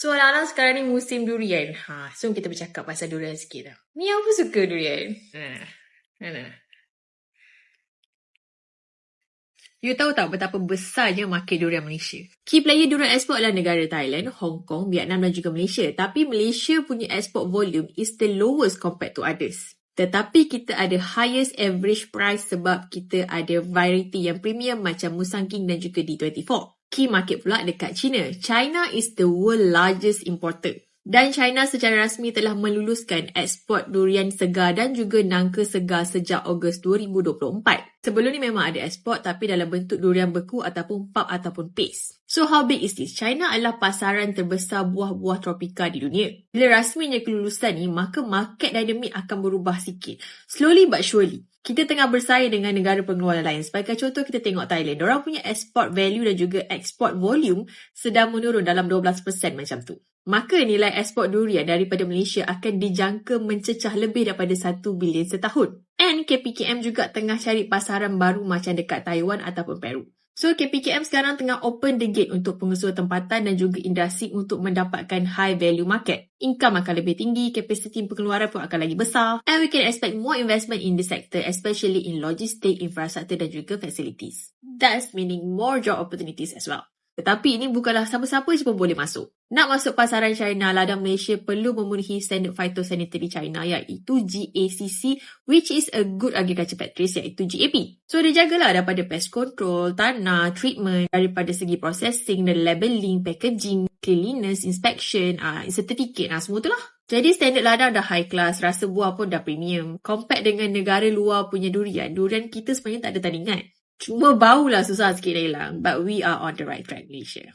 So anak-anak sekarang ni musim durian. Ha, so kita bercakap pasal durian sikit lah. Ni apa suka durian? Ha. You tahu tak betapa besarnya market durian Malaysia? Key player durian ekspor adalah negara Thailand, Hong Kong, Vietnam dan juga Malaysia. Tapi Malaysia punya export volume is the lowest compared to others. Tetapi kita ada highest average price sebab kita ada variety yang premium macam Musang King dan juga D24. Key market pula dekat China. China is the world largest importer. Dan China secara rasmi telah meluluskan ekspor durian segar dan juga nangka segar sejak Ogos 2024. Sebelum ni memang ada ekspor tapi dalam bentuk durian beku ataupun pulp ataupun paste. So how big is this? China adalah pasaran terbesar buah-buah tropika di dunia. Bila rasminya kelulusan ni, maka market dynamic akan berubah sikit. Slowly but surely. Kita tengah bersaing dengan negara pengeluar lain. Sebagai contoh, kita tengok Thailand. Diorang punya export value dan juga export volume sedang menurun dalam 12% macam tu. Maka nilai ekspor durian daripada Malaysia akan dijangka mencecah lebih daripada 1 bilion setahun. And KPKM juga tengah cari pasaran baru macam dekat Taiwan ataupun Peru. So KPKM sekarang tengah open the gate untuk pengusaha tempatan dan juga industri untuk mendapatkan high value market. Income akan lebih tinggi, kapasiti pengeluaran pun akan lagi besar. And we can expect more investment in the sector especially in logistic, infrastructure dan juga facilities. That's meaning more job opportunities as well. Tetapi ini bukanlah siapa-siapa je pun boleh masuk. Nak masuk pasaran China, ladang Malaysia perlu memenuhi standard phytosanitary China iaitu GACC which is a good agriculture practice iaitu GAP. So dia jagalah daripada pest control, tanah, treatment, daripada segi processing dan labeling, packaging, cleanliness, inspection, uh, certificate, uh, semua tu lah. Jadi standard ladang dah high class, rasa buah pun dah premium. Compare dengan negara luar punya durian, durian kita sebenarnya tak ada tandingan. Cuma bau lah susah sikit hilang. But we are on the right track, Malaysia.